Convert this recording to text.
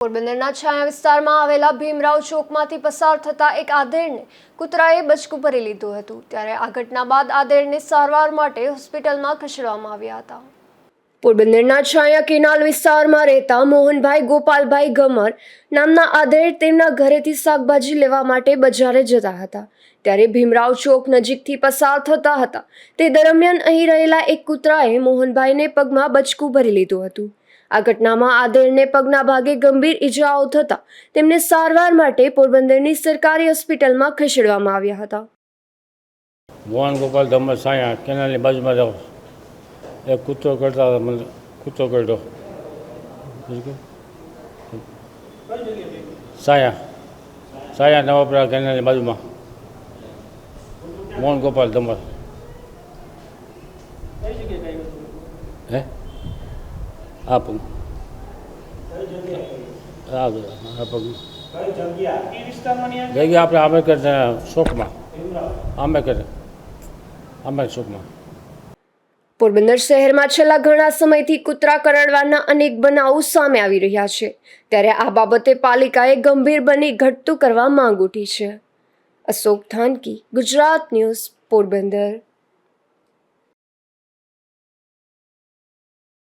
પોરબંદરના છાયા વિસ્તારમાં આવેલા ભીમરાવ ચોકમાંથી પસાર થતા એક આધેડને કૂતરાએ બચકું ભરી લીધું હતું. ત્યારે આ ઘટના બાદ આધેડને સારવાર માટે હોસ્પિટલમાં ખસેડવામાં આવ્યા હતા. પોરબંદરના છાયા કેનાલ વિસ્તારમાં રહેતા મોહનભાઈ, ગોપાલભાઈ ગમર નામના આધેડ તેમના ઘરેથી શાકભાજી લેવા માટે બજારે જતા હતા. ત્યારે ભીમરાવ ચોક નજીકથી પસાર થતા હતા. તે દરમિયાન અહીં રહેલા એક કૂતરાએ મોહનભાઈને પગમાં બચકું ભરી લીધું હતું. આ ઘટનામાં આધેડને પગના ભાગે ગંભીર ઈજાઓ થતા તેમને સારવાર માટે પોરબંદરની સરકારી હોસ્પિટલમાં ખસેડવામાં આવ્યા હતા. મોહન, ગોપાલ ધમર સાયા કેનાલની બાજુમાં એક કૂતરો કરતા હતા મને કૂતરો કરતો બીજું કયું? સાયા સાયા નવાપરા કેનાલની બાજુમાં મોહન ગોપાલ ધમર હે આ પગ આ આ પગ જગ્યા આપણે આંબેડકર શોખમાં આંબેડકર આંબેડકર શોખમાં પોરબંદર શહેરમાં છેલ્લા ઘણા સમયથી કૂતરા કરડવાના અનેક બનાવો સામે આવી રહ્યા છે. ત્યારે આ બાબતે પાલિકાએ ગંભીર બની ઘટતું કરવા માંગ ઉઠી છે. અશોક થાનકી, ગુજરાત ન્યૂઝ, પોરબંદર.